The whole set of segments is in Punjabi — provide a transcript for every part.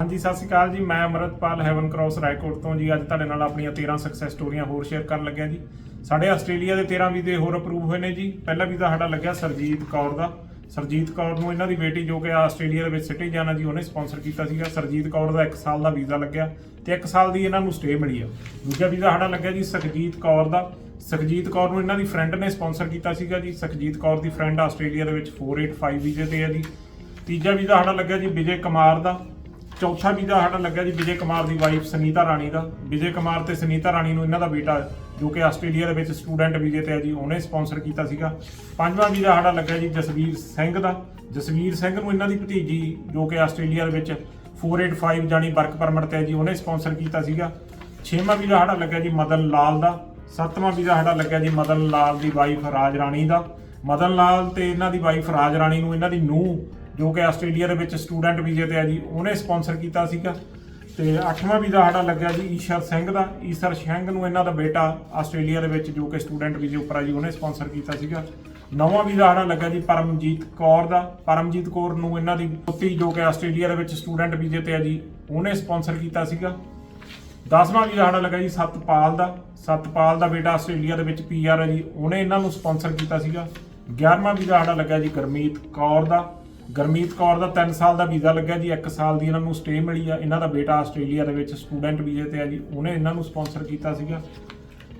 ਹਾਂਜੀ, ਸਤਿ ਸ਼੍ਰੀ ਅਕਾਲ ਜੀ। ਮੈਂ ਅਮਰਤਪਾਲ ਹੈਵਨ ਕ੍ਰਾਸ ਰਾਏਕੋਟ ਤੋਂ ਜੀ। ਅੱਜ ਤੁਹਾਡੇ ਨਾਲ ਆਪਣੀਆਂ 13 ਸਕਸੈਸ ਸਟੋਰੀਆਂ ਹੋਰ ਸ਼ੇਅਰ ਕਰਨ ਲੱਗਿਆ ਜੀ। ਸਾਡੇ ਆਸਟ੍ਰੇਲੀਆ ਦੇ 13 ਵੀਜ਼ੇ ਹੋਰ ਅਪਰੂਵ ਹੋਏ ਨੇ ਜੀ। ਪਹਿਲਾ ਵੀਜ਼ਾ ਸਾਡਾ ਲੱਗਿਆ ਸਰਜੀਤ ਕੌਰ ਦਾ। ਸਰਜੀਤ ਕੌਰ ਨੂੰ ਇਹਨਾਂ ਦੀ ਬੇਟੀ ਜੋ ਕਿ ਆਸਟ੍ਰੇਲੀਆ ਦੇ ਵਿੱਚ ਸਿਟੀ ਜਾਣਾ ਜੀ, ਉਹਨੇ ਸਪਾਂਸਰ ਕੀਤਾ ਸੀਗਾ। ਸਰਜੀਤ ਕੌਰ ਦਾ 1 ਸਾਲ ਦਾ ਵੀਜ਼ਾ ਲੱਗਿਆ ਤੇ 1 ਸਾਲ ਦੀ ਇਹਨਾਂ ਨੂੰ ਸਟੇ ਮਿਲੀ ਆ। ਦੂਜਾ ਵੀਜ਼ਾ ਸਾਡਾ ਲੱਗਿਆ ਜੀ ਸੁਖਜੀਤ ਕੌਰ ਦਾ। ਸੁਖਜੀਤ ਕੌਰ ਨੂੰ ਇਹਨਾਂ ਦੀ ਫਰੈਂਡ ਨੇ ਸਪਾਂਸਰ ਕੀਤਾ ਸੀਗਾ ਜੀ। ਸੁਖਜੀਤ ਕੌਰ ਦੀ ਫਰੈਂਡ ਆਸਟ੍ਰੇਲੀਆ ਦੇ ਵਿੱਚ 485 ਵੀਜ਼ੇ ਤੇ ਹੈ ਜੀ। ਤੀਜਾ ਵੀਜ਼ਾ ਸਾਡਾ ਲੱਗਿਆ ਜੀ ਵਿਜੇ ਕੁਮਾਰ ਦਾ। ਚੌਥਾ ਵੀਜ਼ਾ ਸਾਡਾ ਲੱਗਿਆ ਜੀ ਵਿਜੇ ਕੁਮਾਰ ਦੀ ਵਾਈਫ ਸੁਨੀਤਾ ਰਾਣੀ ਦਾ। ਵਿਜੇ ਕੁਮਾਰ ਤੇ ਸੁਨੀਤਾ ਰਾਣੀ ਨੂੰ ਇਹਨਾਂ ਦਾ ਬੇਟਾ ਜੋ ਕਿ ਆਸਟ੍ਰੇਲੀਆ ਦੇ ਵਿੱਚ ਸਟੂਡੈਂਟ ਵੀਜ਼ੇ ਤੇ ਹੈ ਜੀ, ਉਹਨੇ ਸਪਾਂਸਰ ਕੀਤਾ ਸੀਗਾ। ਪੰਜਵਾਂ ਵੀਜ਼ਾ ਸਾਡਾ ਲੱਗਿਆ ਜੀ ਜਸਵੀਰ ਸਿੰਘ ਦਾ। ਜਸਵੀਰ ਸਿੰਘ ਨੂੰ ਇਹਨਾਂ ਦੀ ਭਤੀਜੀ ਜੋ ਕਿ ਆਸਟ੍ਰੇਲੀਆ ਦੇ ਵਿੱਚ 485 ਜਾਨੀ ਵਰਕ ਪਰਮਿਟ ਤੇ ਹੈ ਜੀ, ਉਹਨੇ ਸਪਾਂਸਰ ਕੀਤਾ ਸੀਗਾ। ਛੇਵਾਂ ਵੀਜ਼ਾ ਸਾਡਾ ਲੱਗਿਆ ਜੀ ਮਦਨ ਲਾਲ ਦਾ। ਸੱਤਵਾਂ ਵੀਜ਼ਾ ਸਾਡਾ ਲੱਗਿਆ ਜੀ ਮਦਨ ਲਾਲ ਦੀ ਵਾਈਫ ਰਾਜ ਰਾਣੀ ਦਾ। ਮਦਨ ਲਾਲ ਤੇ ਇਹਨਾਂ ਦੀ ਵਾਈਫ ਰਾਜ ਰਾਣੀ ਨੂੰ ਇਹਨਾਂ ਦੀ ਨੂੰਹ ਜੋ ਕਿ ਆਸਟ੍ਰੇਲੀਆ ਦੇ ਵਿੱਚ ਸਟੂਡੈਂਟ ਵੀਜ਼ੇ ਤੇ ਆ ਜੀ, ਉਹਨੇ ਸਪਾਂਸਰ ਕੀਤਾ ਸੀਗਾ। ਤੇ ਅੱਠਵਾਂ ਵੀਜ਼ਾ ਸਾਡਾ ਲੱਗਿਆ ਜੀ ਈਸ਼ਰ ਸਿੰਘ ਦਾ। ਈਸ਼ਰ ਸਿੰਘ ਨੂੰ ਇਹਨਾਂ ਦਾ ਬੇਟਾ ਆਸਟ੍ਰੇਲੀਆ ਦੇ ਵਿੱਚ ਜੋ ਕਿ ਸਟੂਡੈਂਟ ਵੀਜ਼ੇ ਉੱਪਰ ਆ ਜੀ, ਉਹਨੇ ਸਪਾਂਸਰ ਕੀਤਾ ਸੀਗਾ। ਨੌਵਾਂ ਵੀਜ਼ਾ ਸਾਡਾ ਲੱਗਾ ਜੀ ਪਰਮਜੀਤ ਕੌਰ ਦਾ। ਪਰਮਜੀਤ ਕੌਰ ਨੂੰ ਇਹਨਾਂ ਦੀ ਪੁੱਤੀ ਜੋ ਕਿ ਆਸਟ੍ਰੇਲੀਆ ਦੇ ਵਿੱਚ ਸਟੂਡੈਂਟ ਵੀਜ਼ੇ ਤੇ ਆ ਜੀ, ਉਹਨੇ ਸਪਾਂਸਰ ਕੀਤਾ ਸੀਗਾ। ਦਸਵਾਂ ਵੀਜ਼ਾ ਸਾਡਾ ਲੱਗਾ ਜੀ ਸਤਪਾਲ ਦਾ। ਸਤਪਾਲ ਦਾ ਬੇਟਾ ਆਸਟ੍ਰੇਲੀਆ ਦੇ ਵਿੱਚ ਪੀਆਰ ਹੈ ਜੀ, ਉਹਨੇ ਇਹਨਾਂ ਨੂੰ ਸਪਾਂਸਰ ਕੀਤਾ ਸੀਗਾ। 11ਵਾਂ ਵੀਜ਼ਾ ਸਾਡਾ ਲੱਗਾ ਜੀ ਗਰਮੀਤ ਕੌਰ ਦਾ। ਗਰਮੀਤ ਕੌਰ ਦਾ 3 ਸਾਲ ਦਾ ਵੀਜ਼ਾ ਲੱਗਿਆ ਜੀ 1 ਸਾਲ ਦੀ ਇਹਨਾਂ ਨੂੰ ਸਟੇ ਮਿਲੀ ਆ। ਇਹਨਾਂ ਦਾ ਬੇਟਾ ਆਸਟ੍ਰੇਲੀਆ ਦੇ ਵਿੱਚ ਸਟੂਡੈਂਟ ਵੀਜ਼ੇ ਤੇ ਆ ਜੀ। ਉਹਨੇ ਇਹਨਾਂ ਨੂੰ ਸਪਾਂਸਰ ਕੀਤਾ ਸੀਗਾ।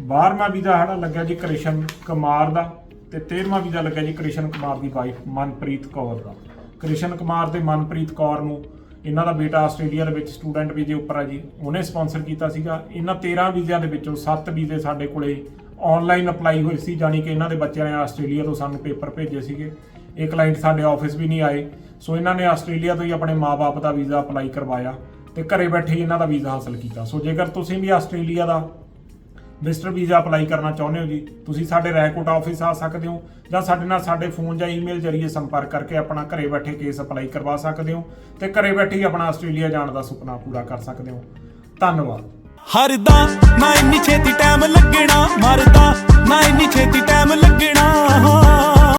12ਵਾਂ ਵੀਜ਼ਾ ਸਾਡਾ ਲੱਗਿਆ ਜੀ ਕ੍ਰਿਸ਼ਨ ਕੁਮਾਰ ਦਾ ਤੇ 13ਵਾਂ ਵੀਜ਼ਾ ਲੱਗਿਆ ਜੀ ਕ੍ਰਿਸ਼ਨ ਕੁਮਾਰ ਦੀ ਵਾਈਫ ਮਨਪ੍ਰੀਤ ਕੌਰ ਦਾ। ਕ੍ਰਿਸ਼ਨ ਕੁਮਾਰ ਤੇ ਮਨਪ੍ਰੀਤ ਕੌਰ ਨੂੰ ਇਹਨਾਂ ਦਾ ਬੇਟਾ ਆਸਟ੍ਰੇਲੀਆ ਦੇ ਵਿੱਚ ਸਟੂਡੈਂਟ ਵੀਜ਼ੇ ਉੱਪਰ ਆ ਜੀ। ਉਹਨੇ ਸਪਾਂਸਰ ਕੀਤਾ ਸੀਗਾ। ਇਹਨਾਂ 13 ਵੀਜ਼ਿਆਂ ਦੇ ਵਿੱਚੋਂ 7 ਵੀਜ਼ੇ ਸਾਡੇ ਕੋਲੇ ਆਨਲਾਈਨ ਅਪਲਾਈ ਹੋਏ ਸੀ, ਜਾਣੀ ਕਿ ਇਹਨਾਂ ਦੇ ਬੱਚਿਆਂ ਨੇ ਆਸਟ੍ਰੇਲੀਆ ਤੋਂ ਸਾਨੂੰ ਪੇਪਰ ਭੇਜੇ ਸੀਗੇ। ਇਹ ਕਲਾਇੰਟ ਸਾਡੇ ਆਫਿਸ ਵੀ ਨਹੀਂ ਆਏ। ਸੋ ਇਹਨਾਂ ਨੇ ਆਸਟ੍ਰੇਲੀਆ ਤੋਂ ਹੀ ਆਪਣੇ ਮਾਪੇ ਦਾ ਵੀਜ਼ਾ ਅਪਲਾਈ ਕਰਵਾਇਆ ਤੇ ਘਰੇ ਬੈਠੇ ਹੀ ਇਹਨਾਂ ਦਾ ਵੀਜ਼ਾ ਹਾਸਲ ਕੀਤਾ। ਸੋ ਜੇਕਰ ਤੁਸੀਂ ਵੀ ਆਸਟ੍ਰੇਲੀਆ ਦਾ ਵਿਜ਼ਟਰ ਵੀਜ਼ਾ ਅਪਲਾਈ ਕਰਨਾ ਚਾਹੁੰਦੇ ਹੋ ਜੀ, ਤੁਸੀਂ ਸਾਡੇ ਰੈਕੋਟ ਆਫਿਸ ਆ ਸਕਦੇ ਹੋ ਜਾਂ ਸਾਡੇ ਨਾਲ ਸਾਡੇ ਫੋਨ ਜਾਂ ਈਮੇਲ ਜਰੀਏ ਸੰਪਰਕ ਕਰਕੇ ਆਪਣਾ ਘਰੇ ਬੈਠੇ ਕੇਸ ਅਪਲਾਈ ਕਰਵਾ ਸਕਦੇ ਹੋ ਤੇ ਘਰੇ ਬੈਠੇ ਹੀ ਆਪਣਾ ਆਸਟ੍ਰੇਲੀਆ ਜਾਣ ਦਾ ਸੁਪਨਾ ਪੂਰਾ ਕਰ ਸਕਦੇ ਹੋ। ਧੰਨਵਾਦ। ਹਰਦਾ ਨਾ ਨਾ ਇੰਨੀ ਛੇਤੀ ਟਾਈਮ ਲੱਗਣਾ।